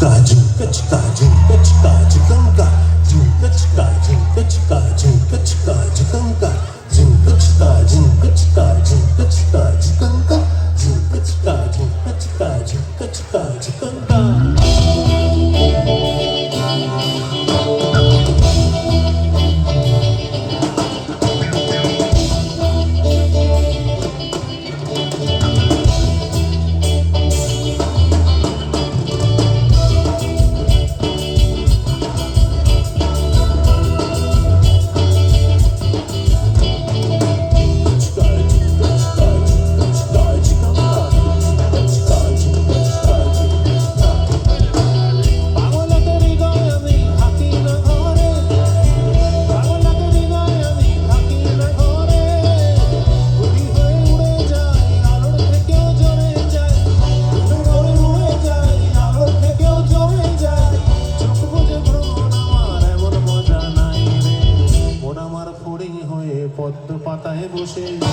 chicka, chica, chica, chica, chica, chica, chica. chicka, We'll see.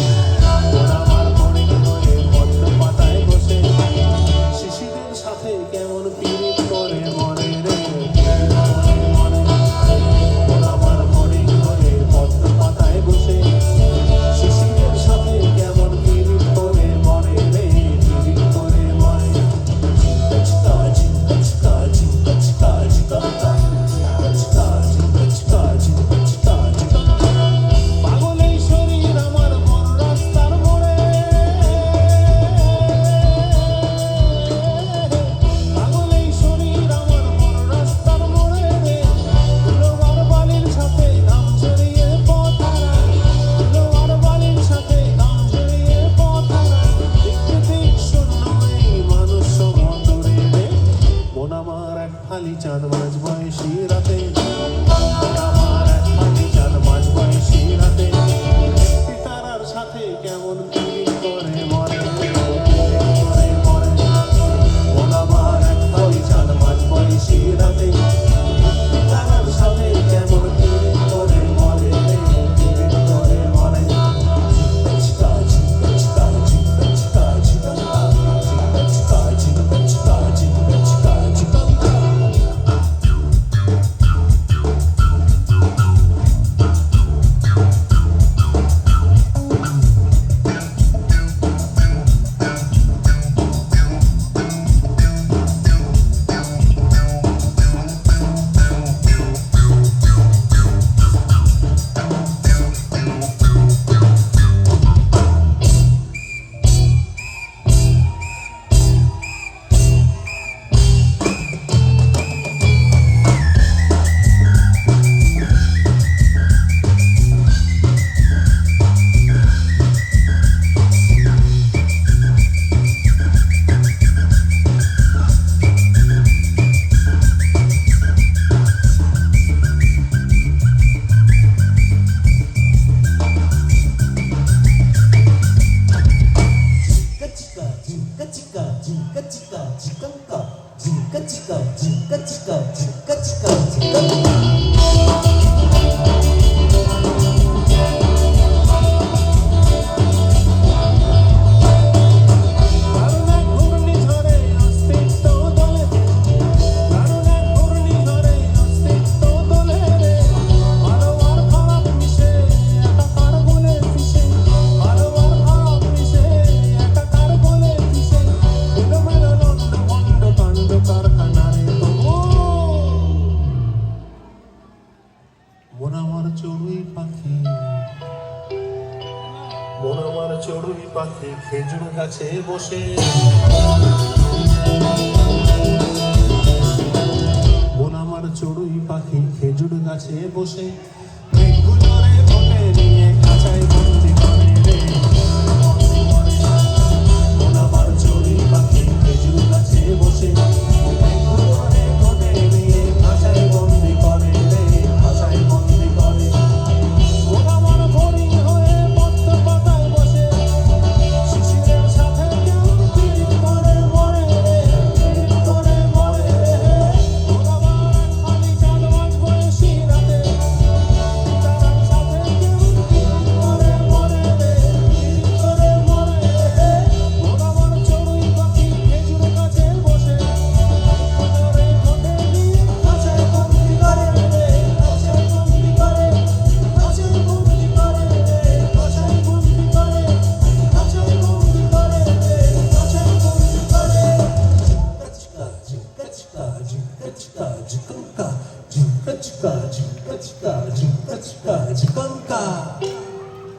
আলি চাঁদ মাঝ বয়সী রাতে চড়ুই পাখি খেজুর গাছে বসে। মন আমার চড়ুই পাখি খেজুর গাছে বসে।